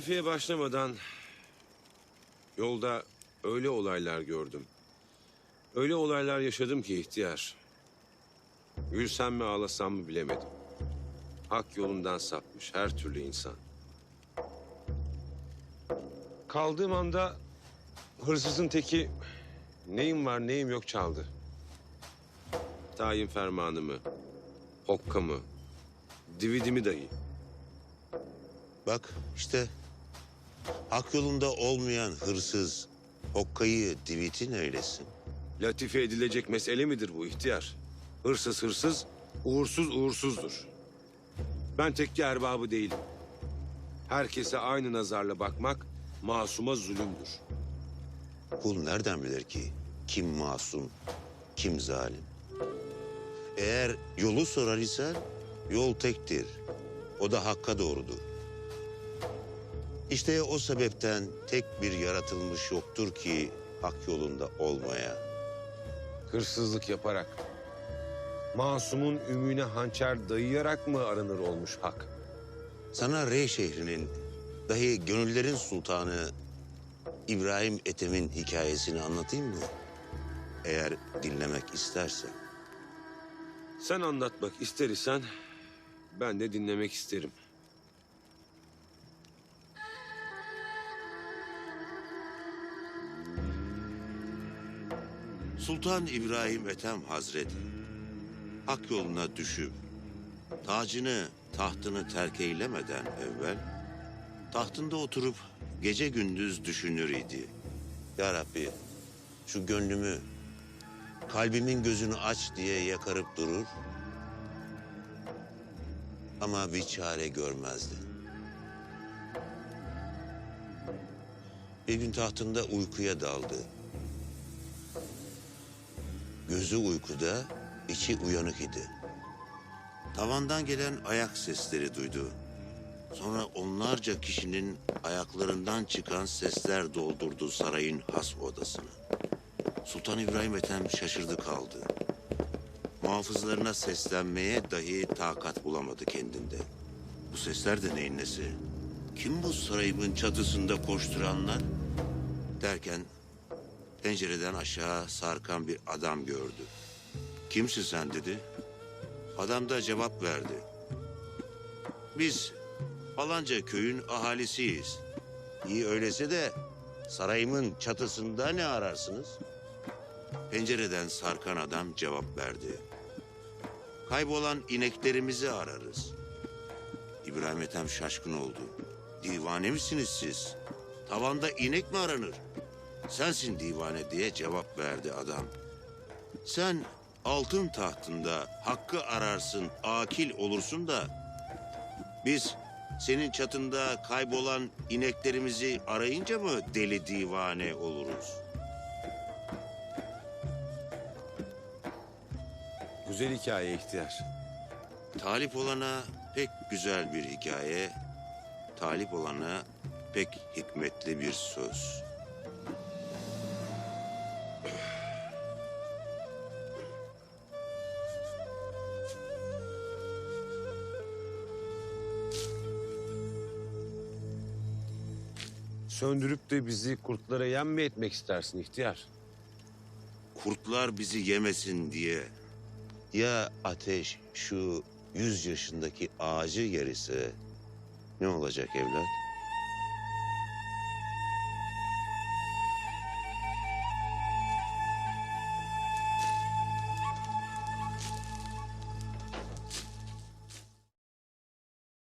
Latifi'ye başlamadan yolda öyle olaylar gördüm. Öyle olaylar yaşadım ki ihtiyar. Gülsem mi ağlasam mı bilemedim. Hak yolundan sapmış her türlü insan. Kaldığım anda hırsızın teki neyim var neyim yok çaldı. Tayin fermanımı, hokkamı, dividimi dahi. Bak işte hak yolunda olmayan hırsız hokkayı divitin öylesin. Latife edilecek mesele midir bu ihtiyar? Hırsız hırsız, uğursuz uğursuzdur. Ben tekke erbabı değilim. Herkese aynı nazarla bakmak masuma zulümdür. Kul nereden bilir ki kim masum, kim zalim? Eğer yolu sorar isen yol tektir. O da hakka doğrudur. İşte o sebepten tek bir yaratılmış yoktur ki hak yolunda olmaya. Hırsızlık yaparak, masumun ümüğüne hançer dayayarak mı aranır olmuş hak? Sana Rey şehrinin, dahi gönüllerin sultanı İbrahim Ethem'in hikayesini anlatayım mı? Eğer dinlemek istersen. Sen anlatmak ister isen ben de dinlemek isterim. Sultan İbrahim Ethem Hazreti hak yoluna düşüp tacını tahtını terk eylemeden evvel tahtında oturup gece gündüz düşünür idi. Ya Rabbi şu gönlümü kalbimin gözünü aç diye yakarıp durur ama bir çare görmezdi. Bir gün tahtında uykuya daldı. Gözü uykuda, içi uyanık idi. Tavandan gelen ayak sesleri duydu. Sonra onlarca kişinin ayaklarından çıkan sesler doldurdu sarayın has odasını. Sultan İbrahim Ethem şaşırdı kaldı. Muhafızlarına seslenmeye dahi takat bulamadı kendinde. Bu sesler de neyin nesi? Kim bu sarayımın çatısında koşturanlar? Derken pencereden aşağı sarkan bir adam gördü. Kimsin sen dedi. Adam da cevap verdi. Biz falanca köyün ahalisiyiz. İyi öyleyse de sarayımın çatısında ne ararsınız? Pencereden sarkan adam cevap verdi. Kaybolan ineklerimizi ararız. İbrahim Ethem şaşkın oldu. Divane misiniz siz? Tavanda inek mi aranır? Sensin divane diye cevap verdi adam. Sen altın tahtında hakkı ararsın, akil olursun da biz senin çatında kaybolan ineklerimizi arayınca mı deli divane oluruz? Güzel hikaye ihtiyar. Talip olana pek güzel bir hikaye, talip olana pek hikmetli bir söz. Söndürüp de bizi kurtlara yem mi etmek istersin ihtiyar? Kurtlar bizi yemesin diye. Ya ateş şu yüz yaşındaki ağacı yerisi ne olacak evlat?